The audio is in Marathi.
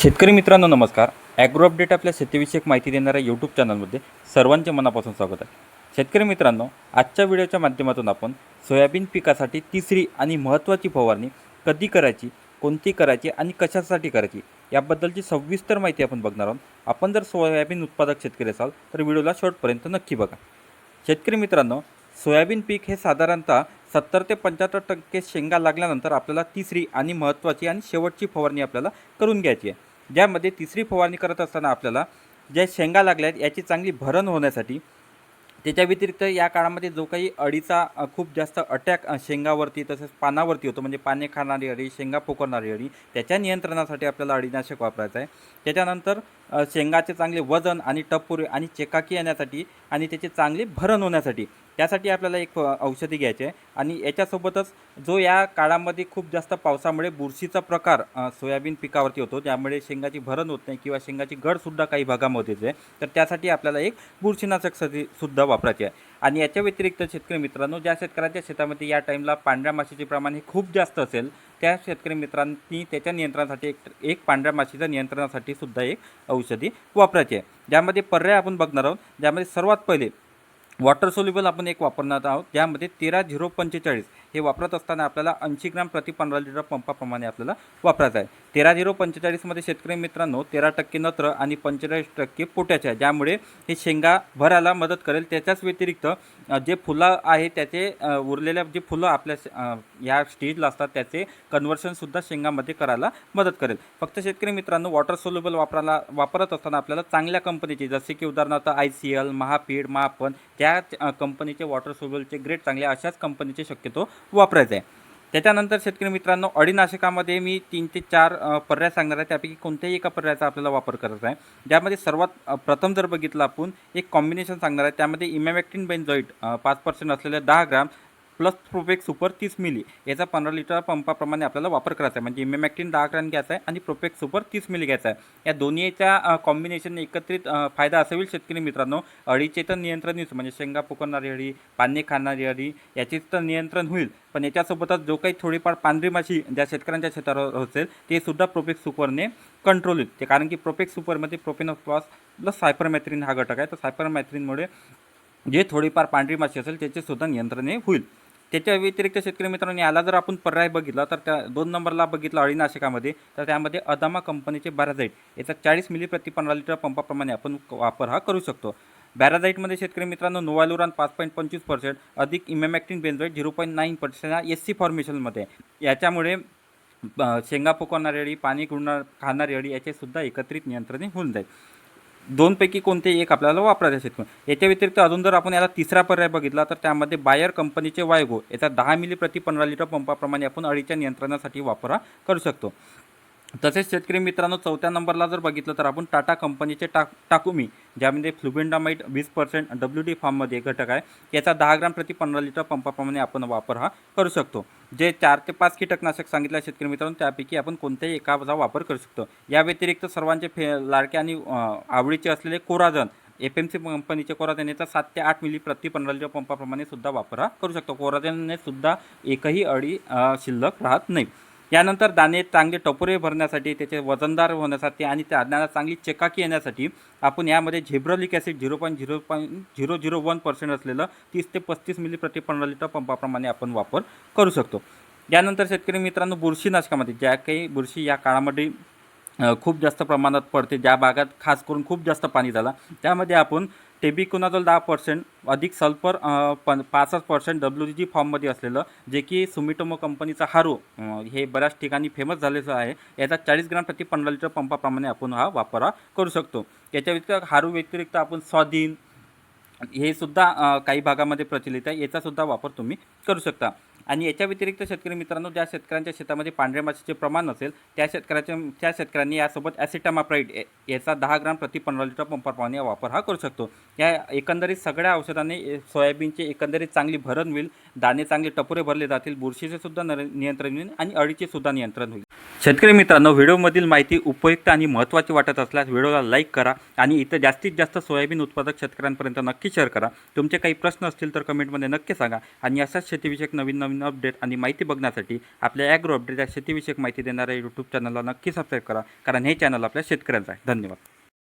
शेतकरी मित्रांनो नमस्कार. ॲग्रो अपडेट आपल्या शेतीविषयक माहिती देणाऱ्या यूट्यूब चॅनलमध्ये सर्वांचे मनापासून स्वागत आहे. शेतकरी मित्रांनो आजच्या व्हिडिओच्या माध्यमातून आपण सोयाबीन पिकासाठी तिसरी आणि महत्त्वाची फवारणी कधी करायची कोणती करायची आणि कशासाठी करायची याबद्दलची सविस्तर माहिती आपण बघणार आहोत. आपण जर सोयाबीन उत्पादक शेतकरी असाल तर व्हिडिओला शेवटपर्यंत नक्की बघा. शेतकरी मित्रांनो सोयाबीन पीक हे साधारणतः सत्तर ते पंच्याहत्तर टक्के शेंगा लागल्यानंतर आपल्याला तिसरी आणि महत्त्वाची आणि शेवटची फवारणी आपल्याला करून घ्यायची आहे. ज्यामध्ये तिसरी फवारणी करत असताना आपल्याला ज्या शेंगा लागल्या आहेत याची चांगली भरण होण्यासाठी त्याच्या व्यतिरिक्त या काळामध्ये जो काही अळीचा खूप जास्त अटॅक शेंगावरती तसेच पानावरती होतो म्हणजे पाने खाणारी अळी शेंगा पोकरणारी अळी त्याच्या नियंत्रणासाठी आपल्याला अळीनाशक वापरायचं आहे. त्याच्यानंतर शेंगाचे चांगले वजन आणि टपुरे आणि चेकाकी येण्यासाठी आणि त्याचे चांगले भरण होण्यासाठी त्यासाठी आपल्याला एक औषधी घ्यायची आहे. आणि याच्यासोबतच जो या काळामध्ये खूप जास्त पावसामुळे बुरशीचा प्रकार सोयाबीन पिकावरती होतो त्यामुळे शेंगाची भरण होत नाही किंवा शेंगाची गडसुद्धा काही भागामध्ये होते तर त्यासाठी आपल्याला एक बुरशीनाशक सदी सुद्धा वापरायचे आहे. आणि याच्या व्यतिरिक्त शेतकरी मित्रांनो ज्या शेतकऱ्यांच्या शेतामध्ये या टाईमला पांढऱ्या माशीचे प्रमाण हे खूप जास्त असेल त्या शेतकरी मित्रांनी त्याच्या नियंत्रणासाठी एक एक पांढऱ्या माशीच्या नियंत्रणासाठी सुद्धा एक औषधी वापरायची आहे. ज्यामध्ये पर्याय आपण बघणार आहोत ज्यामध्ये सर्वात पहिले वॉटर सोल्युबल आपण एक वापरणार आहोत त्यामध्ये तेरा झिरो पंचेचाळीस. हे वापरत असताना आपल्याला ऐंशी ग्राम प्रति पंधरा लिटर पंपाप्रमाणे आपल्याला वापरायचं आहे. तेरा झिरो पंचेचाळीसमध्ये शेतकरी मित्रांनो तेरा टक्के नत्र आणि पंचेचाळीस टक्के पोट्याचे आहे. ज्यामुळे हे शेंगा भरायला मदत करेल. त्याच्याच व्यतिरिक्त जे फुलं आहे त्याचे उरलेल्या जे फुलं आपल्या या स्टेजला असतात त्याचे कन्व्हर्शनसुद्धा शेंगामध्ये करायला मदत करेल. फक्त शेतकरी मित्रांनो वॉटर सोल्युबल वापरायला वापरत असताना आपल्याला चांगल्या कंपनीचे जसे की उदाहरणार्थ आय सी एल महापीड महापन त्या कंपनीचे वॉटर सोल्युबलचे ग्रेड चांगले अशाच कंपनीचे शक्यतो वापरायचं आहे. त्याच्यानंतर शेतकरी मित्रांनो अडीनाशकामध्ये मी तीन ते चार पर्याय सांगणार आहे. त्यापैकी कोणत्याही एका पर्यायाचा आपल्याला वापर करायचा आहे. ज्यामध्ये सर्वात प्रथम जर बघितलं आपण एक कॉम्बिनेशन सांगणार आहे. त्यामध्ये इमॅमॅक्टिन बेन्झॉईट पाच पर्सेंट असलेले दहा ग्राम प्लस प्रोपेक सुपर तीस मिली. याचा पंधरा लिटर पंपाप्रमाणे आपल्याला वापर करायचा आहे. म्हणजे इमेमॅक्टिन दहा ग्रॅम घ्यायचा आहे आणि प्रोपेक सुपर तीस मिली घ्यायचा आहे. या दोन्हीच्या कॉम्बिनेशन एकत्रित फायदा असा होईल शेतकरी मित्रांनो. अळीचे तर नियंत्रण येऊ म्हणजे शेंगा फुकवणारी अळी पाने खाणारी अळी याचेच तर नियंत्रण होईल. पण याच्यासोबतच जो काही थोडीफार पांढरी माशी ज्या शेतकऱ्यांच्या शेतावर असेल ते सुद्धा प्रोपेक सुपरने कंट्रोल होईल ते कारण की प्रोपेक सुपरमध्ये प्रोपेनॉप्लॉस प्लस सायपरमॅथ्रिन हा घटक आहे. तर सायपरमॅथ्रिनमुळे जे थोडीफार पांढरी माशी असेल त्याचे सुद्धा नियंत्रणे होईल. त्याच्या व्यतिरिक्त शेतकरी मित्रांनो याला जर आपण पर्याय बघितला तर त्या दोन नंबरला बघितला अळीनाशकामध्ये तर त्यामध्ये अदामा कंपनीचे बॅराझाईट याचा चाळीस मिली प्रति पंधरा लिटर पंपाप्रमाणे आपण वापर हा करू शकतो. बॅराझाईटमध्ये शेतकरी मित्रांनो नोवालुरान पाच पॉईंट पंचवीस पर्सेंट अधिक emamectin benzoate zero point nine percent हा एस सी फॉर्मेशनमध्ये. आहे याच्यामुळे शेंगा फुकवणारी अळी पाणी गुणणार खाणारी अळी याचे सुद्धा एकत्रित नियंत्रणे होऊन जाईल. दोनपैकी कोणते एक आपल्याला वापरायचे शेतकरी याच्या व्यतिरिक्त अजून जर आपण याला तिसरा पर्याय बघितला तर त्यामध्ये बायर कंपनीचे वायगो याचा दहा मिली प्रति पंधरा लिटर पंपाप्रमाणे आपण अळीच्या नियंत्रणासाठी वापरा करू शकतो. तसेच शेतकरी मित्रांनो चौथ्या नंबरला जर बघितलं तर आपण टाटा कंपनीचे टा टाकुमी ज्यामध्ये फ्लुबेंडामाईट वीस पर्सेंट डब्ल्यू डी फॉर्ममध्ये एक घटक आहे याचा दहा ग्राम प्रति पंधरा लिटर पंपाप्रमाणे आपण वापर हा करू शकतो. जे चार ते पाच कीटकनाशक सांगितलं शेतकरी मित्रांनो त्यापैकी आपण कोणत्याही एकाचा वापर करू शकतो. या व्यतिरिक्त सर्वांचे फे लाडके आणि आवडीचे असलेले कोराजन एफ एम सी कंपनीचे कोराजन याचा सात ते आठ मिली प्रति पंधरा लिटर पंपाप्रमाणे सुद्धा वापर हा करू शकतो. कोराजनने सुद्धा एकही अडी शिल्लक राहत नाही. यानंतर दाणे चांगले टपोरे भरण्यासाठी त्याचे वजनदार होण्यासाठी आणि त्या दाण्याला चांगली चेकाकी येण्यासाठी आपण यामध्ये gibberellic acid zero point zero point zero zero one percent असलेलं तीस ते पस्तीस मिली प्रति पंधरा लिटर पंपाप्रमाणे आपण वापर करू शकतो. यानंतर शेतकरी मित्रांनो बुरशीनाशकामध्ये ज्या काही बुरशी या काळामध्ये खूप जास्त प्रमाणात पडते ज्या भागात खास करून खूप जास्त पाणी झाला त्यामध्ये आपण टेबिकोनाझोल दहा पर्सेंट अधिक सल्फर पण पन पासष्ट पर्सेंट डब्ल्यू जी फॉर्ममध्ये असलेलं जे की सुमिटोमो कंपनीचा हारो हे बऱ्याच ठिकाणी फेमस झालेलं आहे. याचा चाळीस ग्राम प्रति पंधरा लिटर पंपाप्रमाणे आपण हा वापर करू शकतो. याच्या व्यतिरिक्त हारू व्यतिरिक्त आपण स्वाधीन हे सुद्धा काही भागामध्ये प्रचलित आहे. याचासुद्धा वापर तुम्ही करू शकता. आणि याच्या व्यतिरिक्त शेतकरी मित्रांनो ज्या शेतकऱ्यांच्या शेतामध्ये पांढऱ्या माशीचे प्रमाण असेल त्या शेतकऱ्याच्या त्या शेतकऱ्यांनी यासोबत ॲसिटामाप्राईड याचा दहा ग्राम प्रति पंधरा लिटर पंपाप्रमाणे वापर हा करू शकतो. या एकंदरीत सगळ्या औषधांनी ए, सोयाबीनचे एकंदरीत चांगली भरण होईल दाणे चांगले टपोरे भरले जातील बुरशीचे सुद्धा नर नियंत्रण होईल आणि अळीचे सुद्धा नियंत्रण होईल. शेतकरी मित्रांनो व्हिडिओमधील माहिती उपयुक्त आणि महत्त्वाची वाटत असल्यास व्हिडिओला लाईक करा आणि इथं जास्तीत जास्त सोयाबीन उत्पादक शेतकऱ्यांपर्यंत नक्की शेअर करा. तुमचे काही प्रश्न असतील तर कमेंटमध्ये नक्की सांगा आणि अशाच शेतीविषयक नवीन नवीन नवीन अपडेट आणि माहिती बघण्यासाठी आपल्या ॲग्रो अपडेट या शेतीविषयक माहिती देणाऱ्या यूट्यूब चॅनलला नक्की सबस्क्राईब करा. कारण हे चॅनल आपल्या शेतकऱ्यांचं आहे. धन्यवाद.